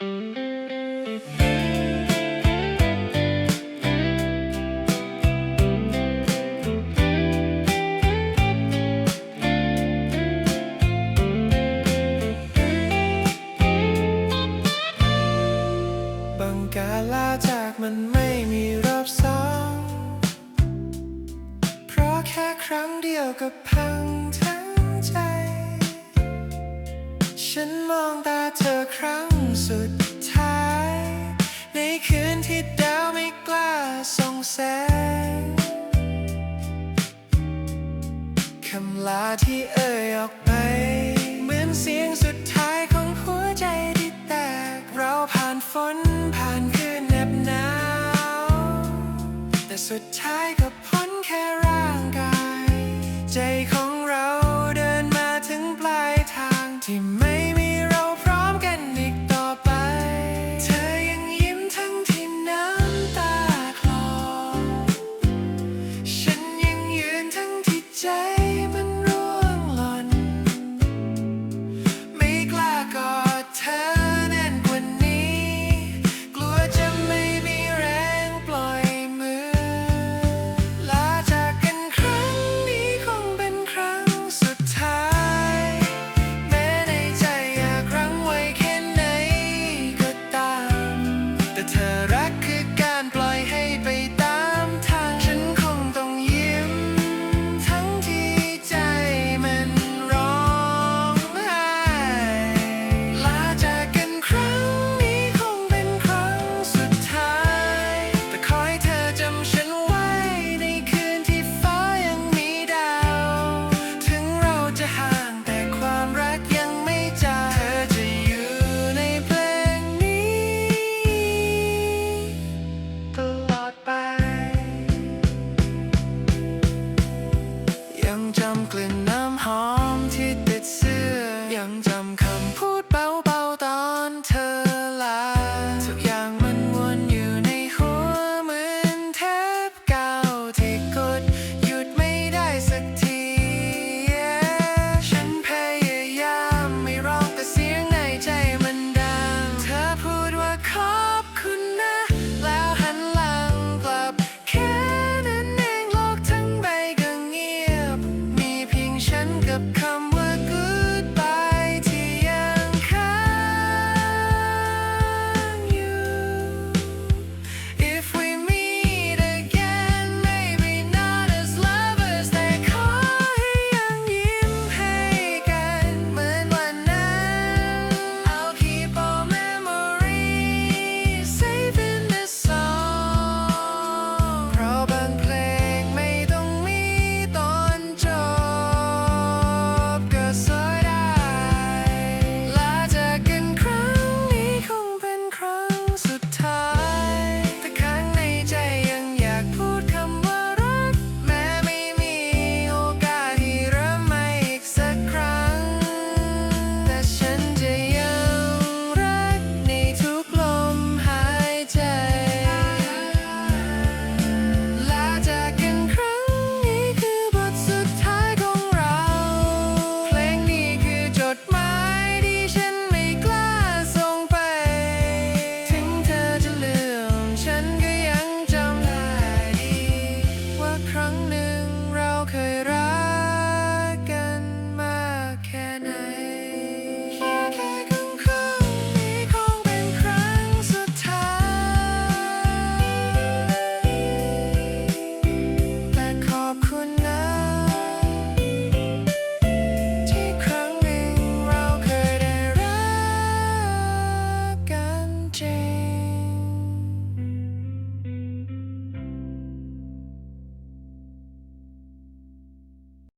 บังกาลาจากมันไม่มีรอบสอง เพราะแค่ครั้งเดียวก็พังทั้งใจ ฉันมองตาเธอครั้ง สุดท้าย ในคืนที่ดาวไม่กล้าส่องแสงคำลาที่เอ่ยออกไป เหมือนเสียงสุดท้ายของหัวใจที่แตก เราผ่านฝนผ่านคืนเหน็บหนาว แต่สุดท้ายก็ vision